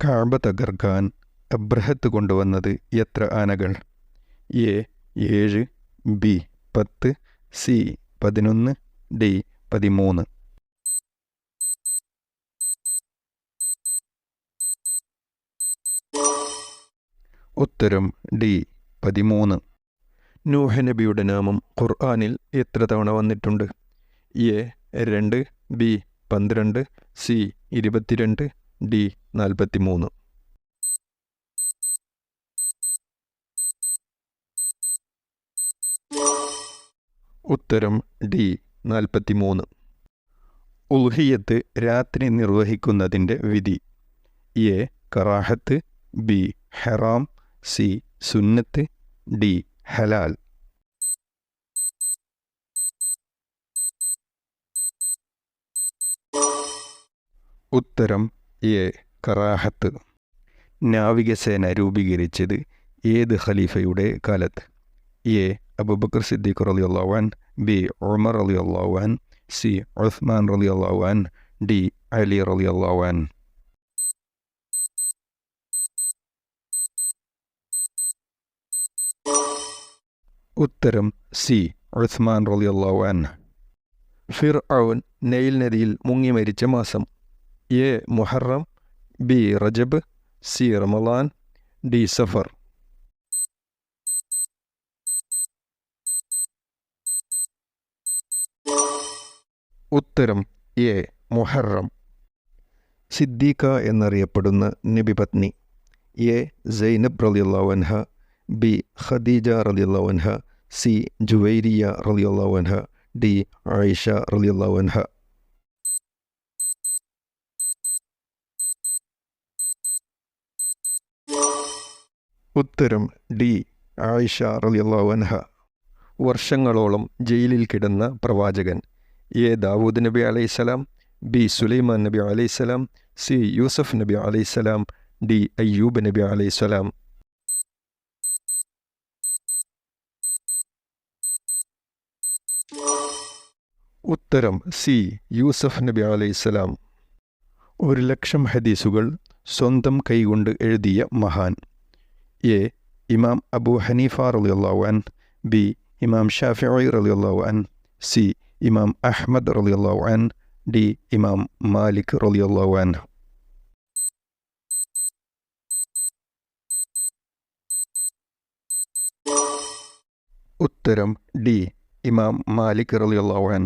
കാബ തകർക്കാൻ അബ്രഹത്ത് കൊണ്ടുവന്നത് എത്ര ആനകൾ? എ ഏഴ് ബി പത്ത് സി പതിനൊന്ന് ഡി പതിമൂന്ന്. ഉത്തരം ഡി പതിമൂന്ന്. നൂഹ നബിയുടെ നാമം ഖുർആാനിൽ എത്ര തവണ വന്നിട്ടുണ്ട്? എ രണ്ട് ബി പന്ത്രണ്ട് സി ഇരുപത്തിരണ്ട് ഡി നാൽപ്പത്തി മൂന്ന് ഉത്തരം ഡി നാൽപ്പത്തി മൂന്ന് ഉൽഹിയത്ത് രാത്രി നിർവഹിക്കുന്നതിന്റെ വിധി. എ കറാഹത്ത് ബി ഹറാം സി സുന്നത്ത് ഡി ഹലാൽ. ഉത്തരം എ കറാഹത്ത് നാവികസേന രൂപീകരിച്ചത് ഏത് ഖലീഫയുടെ കാലത്ത്? എ. അബുബക്കർ സിദ്ദീഖ് റലി അള്ളാവാൻ ബി. ഉമർ അലി അള്ളാവാൻ സി. ഉസ്മാൻ റലി അള്ളാവാൻ ഡി. അലി റലി അള്ളാവാൻ ഉത്തരം സി. ഉസ്മാൻ റലി അള്ളാവാൻ ഫിർ ഔൻ നെയിൽ നദിയിൽ മുങ്ങി മരിച്ച മാസം A Muharram B Rajab C Ramadan D Zafar. ഉത്തരം എ മുഹറം. സിദ്ദീഖ എന്നറിയപ്പെടുന്ന നബിപത്നി എ സൈനബ് റലിയുള്ളവൻഹ ബി ഖദീജ റലിയുള്ളവൻഹ സി ജുവൈരിയ റലിയുള്ളവൻഹ ഡി ആയിഷ റലിയല്ലാവൻഹ ഉത്തരം ഡി. ആയിഷ റലിയല്ലാവൻഹ വർഷങ്ങളോളം ജയിലിൽ കിടന്ന പ്രവാചകൻ. എ. ദാവൂദ് നബി അലൈഹിസ്സലാം ബി. സുലൈമാൻ നബി അലൈഹിസ്സലാം സി. യൂസഫ് നബി അലൈഹിസ്സലാം ഡി. അയ്യൂബ് നബി അലൈഹിസ്സലാം ഉത്തരം സി. യൂസഫ് നബി അലൈഹിസ്സലാം ഒരു ലക്ഷം ഹദീസുകൾ സ്വന്തം കൈകൊണ്ട് എഴുതിയ മഹാൻ. എ ഇമാം അബു ഹനീഫ റളിയല്ലാഹു ബി ഇമാം ഷാഫിഇ റളിയല്ലാഹു അൻ സി ഇമാം അഹ്മദ് റളിയല്ലാഹു അൻ ഡി ഇമാം മാലിക് റളിയല്ലാഹു അൻ ഉത്തരം ഡി ഇമാം മാലിക് റളിയല്ലാഹു അൻ